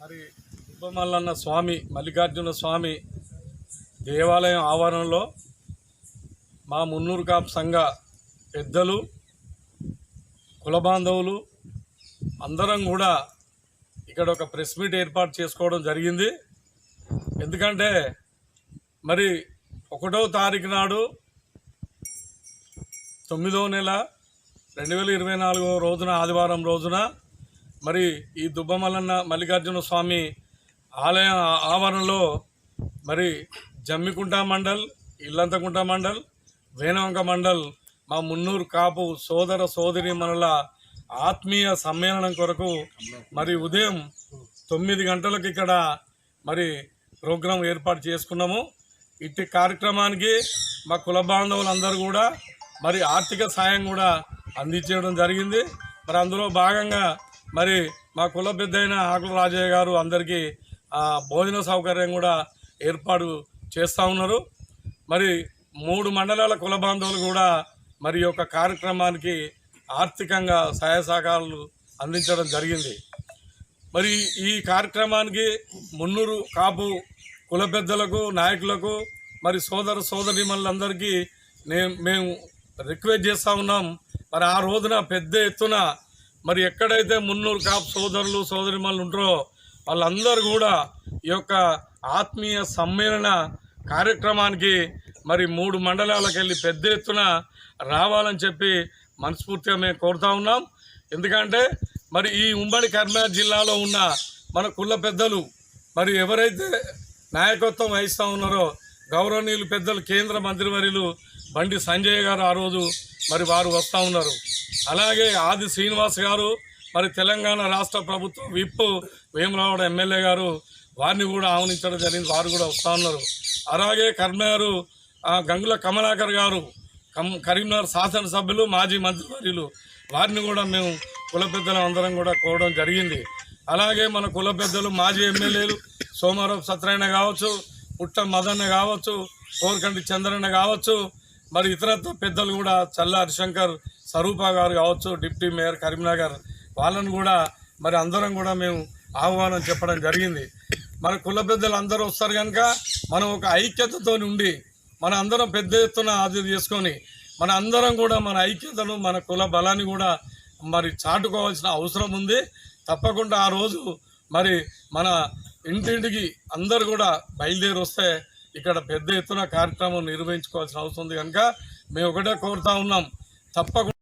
మరి ఉబ్బమల్లన్న స్వామి మల్లికార్జున స్వామి దేవాలయం ఆవరణలో మా మున్నూరు కాపు సంఘ పెద్దలు కుల బాంధవులు అందరం కూడా ఇక్కడ ఒక ప్రెస్ మీట్ ఏర్పాటు చేసుకోవడం జరిగింది. ఎందుకంటే మరి ఒకటో తారీఖు నాడు తొమ్మిదవ నెల రెండు వేల ఇరవై నాలుగో రోజున ఆదివారం రోజున మరి ఈ దుబ్బమల్లన్న మల్లికార్జున స్వామి ఆలయ ఆవరణలో మరి జమ్మికుంట మండల్ ఇల్లంతకుంట మండల్ వేణవంక మండల్ మా మున్నూరు కాపు సోదర సోదరి మనల ఆత్మీయ సమ్మేళనం కొరకు మరి ఉదయం తొమ్మిది గంటలకు ఇక్కడ మరి ప్రోగ్రాం ఏర్పాటు చేసుకున్నాము. ఇట్టి కార్యక్రమానికి మా కుల బాంధవులందరూ కూడా మరి ఆర్థిక సాయం కూడా అందించడం జరిగింది. మరి అందులో భాగంగా మరి మా కుల పెద్ద అయిన ఆకుల రాజయ్య గారు అందరికీ ఆ, భోజన సౌకర్యం కూడా ఏర్పాటు చేస్తూ ఉన్నారు. మరి మూడు మండలాల కుల బాంధవులు కూడా మరి యొక్క కార్యక్రమానికి ఆర్థికంగా సహాయ సహకారాలు అందించడం జరిగింది. మరి ఈ కార్యక్రమానికి మున్నూరు కాపు కుల పెద్దలకు నాయకులకు మరి సోదర సోదరిమణులందరికీ నేను మేము రిక్వెస్ట్ చేస్తూ ఉన్నాం. మరి ఆ రోజున పెద్ద ఎత్తున మరి ఎక్కడైతే మున్నూరు కాపు సోదరులు సోదరిమల్లు ఉంటారో వాళ్ళందరూ కూడా ఈ యొక్క ఆత్మీయ సమ్మేళన కార్యక్రమానికి మరి మూడు మండలాలకు వెళ్ళి పెద్ద ఎత్తున రావాలని చెప్పి మనస్ఫూర్తిగా మేము కోరుతా ఉన్నాం. ఎందుకంటే మరి ఈ ఉమ్మడి కర్నూలు జిల్లాలో ఉన్న మన కుల పెద్దలు మరి ఎవరైతే నాయకత్వం వహిస్తూ ఉన్నారో గౌరవనీయులు పెద్దలు కేంద్ర మంత్రివర్యులు బండి సంజయ్ గారు ఆ రోజు మరి వారు వస్తూ ఉన్నారు. అలాగే ఆది శ్రీనివాస్ గారు మరి తెలంగాణ రాష్ట్ర ప్రభుత్వం విప్ వేమరావుడ ఎమ్మెల్యే గారు వారిని కూడా ఆహ్వానించడం జరిగింది వారు కూడా వస్తూ ఉన్నారు. అలాగే కర్మగారు గంగుల కమలాకర్ గారు కమ్ కరీంనగర్ శాసనసభ్యులు మాజీ మంత్రివర్యులు వారిని కూడా మేము కుల పెద్దలు అందరం కూడా కోరడం జరిగింది. అలాగే మన కుల పెద్దలు మాజీ ఎమ్మెల్యేలు సోమారావు సత్యనారాయణ కావచ్చు పుట్ట మదన్న కావచ్చు కోరకంటి చంద్రన్న కావచ్చు మరి ఇతర పెద్దలు కూడా చల్ల హరిశంకర్ స్వరూప గారు కావచ్చు డిప్యూటీ మేయర్ కరీంనగర్ వాళ్ళను కూడా మరి అందరం కూడా మేము ఆహ్వానం చెప్పడం జరిగింది. మన కుల పెద్దలు అందరూ వస్తారు కనుక మనం ఒక ఐక్యతతో ఉండి మన అందరం పెద్ద ఎత్తున హాజరు చేసుకొని మన అందరం కూడా మన ఐక్యతను మన కుల బలాన్ని కూడా మరి చాటుకోవాల్సిన అవసరం ఉంది. తప్పకుండా ఆ రోజు మరి మన ఇంటింటికి అందరు కూడా బయలుదేరి వస్తే ఇక్కడ పెద్ద ఎత్తున కార్యక్రమం నిర్వహించుకోవాల్సిన అవసరం ఉంది కనుక మేము ఒకటే కోరుతా ఉన్నాం. తప్పకుండా